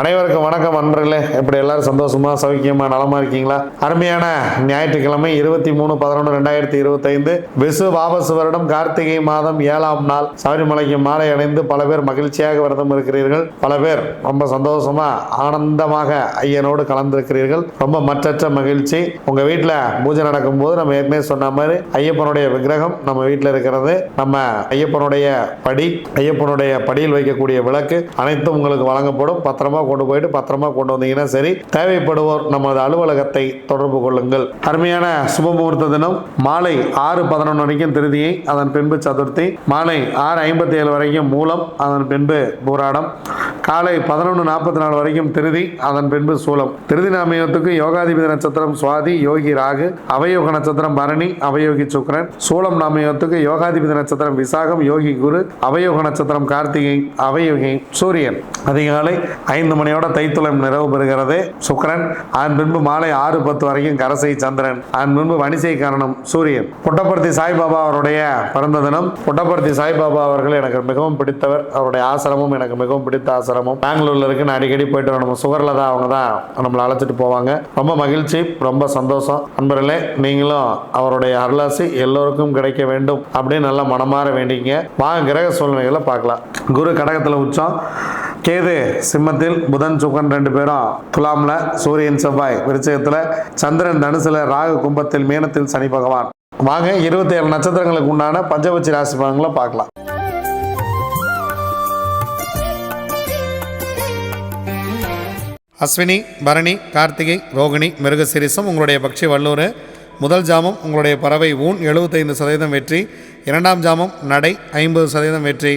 அனைவருக்கும் வணக்கம் அன்பர்களே எப்படி எல்லாரும் சந்தோஷமா சௌக்கியமா நலமா இருக்கீங்களா? அருமையான ஞாயிற்றுக்கிழமை இருபத்தி மூணு பதினொன்று ரெண்டாயிரத்தி இருபத்தைந்து. விசு வாபசு வருடம் கார்த்திகை மாதம் ஏழாம் நாள். சபரிமலைக்கு மாலை அடைந்து பல பேர் மகிழ்ச்சியாக விரதம் இருக்கிறீர்கள். பல பேர் ரொம்ப சந்தோஷமா ஆனந்தமாக ஐயனோடு கலந்திருக்கிறீர்கள். ரொம்ப மற்றற்ற மகிழ்ச்சி. உங்க வீட்டில் பூஜை நடக்கும்போது நம்ம ஏற்கனவே சொன்ன மாதிரி ஐயப்பனுடைய விக்கிரகம் நம்ம வீட்டில் இருக்கிறது. நம்ம ஐயப்பனுடைய படி ஐயப்பனுடைய படியில் வைக்கக்கூடிய விளக்கு அனைத்தும் உங்களுக்கு வழங்கப்படும். பத்திரமா பத்திரமாக கொண்டு போயிட்டு பத்திரமா கொண்டு வந்தீங்கன்னா சரி தேவைப்படுவோர் நமது அலுவலகத்தை தொடர்பு கொள்ளுங்கள். அருமையான சுபமுகூர்த்த தினம். மாலை ஆறு பதினொன்று வரைக்கும் திருதியை அதன் பின்பு சதுர்த்தி. மாலை ஆறு ஐம்பத்தி ஏழு வரைக்கும் மூலம் அதன் பின்பு போராடம். காலை பதினொன்று நாற்பத்தி நாலு வரைக்கும் திருதி அதன் பின்பு சூலம். திருதி நாமயத்துக்கு யோகாதிபதி நட்சத்திரம் சுவாதி யோகி ராகு அவயோக நட்சத்திரம் பரணி அவயோகி சுக்கரன். சூலம் நாமயத்துக்கு யோகாதிபதி நட்சத்திரம் விசாகம் யோகி குரு அவயோக நட்சத்திரம் கார்த்திகை அவயோகி சூரியன். அதிகாலை ஐந்து மணியோட தைத்துளம் நிறைவு பெறுகிறது. சுக்கிரன் அதன் பின்பு மாலை ஆறு பத்து வரைக்கும் கரசை சந்திரன் அதன் பின்பு வணிசை காரணம் சூரியன். புட்டபர்த்தி சாய்பாபா அவருடைய பிறந்த தினம். புட்டபர்த்தி சாய்பாபா அவர்கள் எனக்கு மிகவும் பிடித்தவர். அவருடைய ஆசிரமம் எனக்கு மிகவும் பிடித்த ஆசிரமம். பெங்களூர்ல இருக்கு. நான் அடிக்கடி போயிட்டு வரணும். நம்ம சுகர்ல அவங்க தான் நம்மளை அழைச்சிட்டு போவாங்க. ரொம்ப மகிழ்ச்சி ரொம்ப சந்தோஷம். நண்பர்களே நீங்களும் அவருடைய அருளாசி எல்லோருக்கும் கிடைக்க வேண்டும் அப்படின்னு நல்லா மனமாற வேண்டிங்க வாங்க கிரக சூழ்நிலைகளை பார்க்கலாம். குரு கடகத்தில் உச்சம். கேது சிம்மத்தில் புதன் சுக்கன் ரெண்டு பேரும் துலாம்ல சூரியன் செவ்வாய் விருச்சகத்தில் சந்திரன் தனுசுல ராகு கும்பத்தில் மீனத்தில் சனி பகவான். வாங்க இருபத்தி ஏழு நட்சத்திரங்களுக்கு உண்டான பஞ்சபட்சி ராசி பலன்களை பார்க்கலாம். அஸ்வினி பரணி கார்த்திகை ரோகிணி மிருகசிரிசம் உங்களுடைய பக்ஷி வல்லூர். முதல் ஜாமம் உங்களுடைய பறவை ஊன் எழுபத்தைந்து சதவீதம் வெற்றி. இரண்டாம் ஜாமம் நடை ஐம்பது சதவீதம் வெற்றி.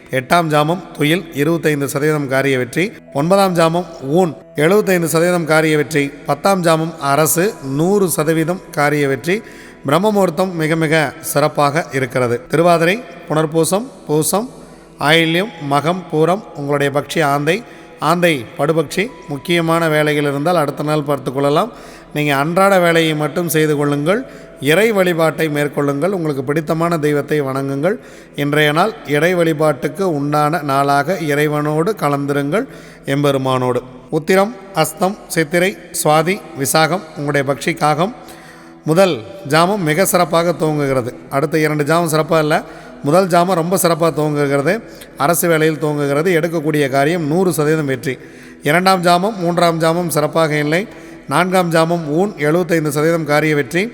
எட்டாம் ஜாமம் துயில் இருபத்தைந்து சதவீதம் காரிய வெற்றி ஒன்பதாம் ஜாமம் ஊன் எழுபத்தைந்து சதவீதம் காரிய வெற்றி பத்தாம் ஜாமம் அரசு நூறு சதவீதம் காரிய வெற்றி. பிரம்மமுகூர்த்தம் மிக மிக சிறப்பாக இருக்கிறது. திருவாதிரை புனர்பூசம் பூசம் ஆயில்யம் மகம் பூரம் உங்களுடைய பக்ஷி ஆந்தை. ஆந்தை படுபக்ஷி முக்கியமான வேலைகள் இருந்தால் அடுத்த நாள் பார்த்து கொள்ளலாம். நீங்கள் அன்றாட வேலையை மட்டும் செய்து கொள்ளுங்கள். இறை வழிபாட்டை மேற்கொள்ளுங்கள். உங்களுக்கு பிடித்தமான தெய்வத்தை வணங்குங்கள். இன்றைய நாள் இறை வழிபாட்டுக்கு உண்டான நாளாக இறைவனோடு கலந்திருங்கள் எம்பெருமானோடு. உத்திரம் அஸ்தம் சித்திரை சுவாதி விசாகம் உங்களுடைய பக்ஷி காகம். முதல் ஜாமம் மிக சிறப்பாக துவங்குகிறது. அடுத்த இரண்டு ஜாமம் சிறப்பாக இல்லை. முதல் ஜாமம் ரொம்ப சிறப்பாக துவங்குகிறது. அரசு வேலையில் துவங்குகிறது. எடுக்கக்கூடிய காரியம் நூறு சதவீதம் வெற்றி. இரண்டாம் ஜாமம் மூன்றாம் ஜாமம் சிறப்பாக இல்லை. நான்காம் ஜாமம் ஊன் எழுபத்தைந்து சதவீதம் காரிய வெற்றி.